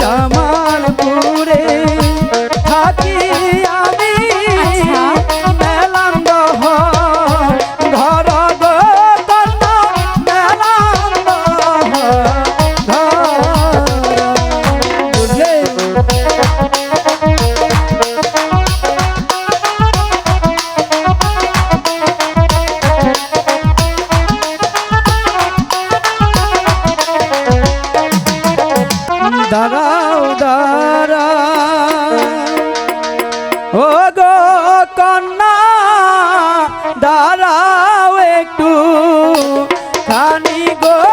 জামালপুরে। কন্যা দাঁড়াও একটু। খানি গো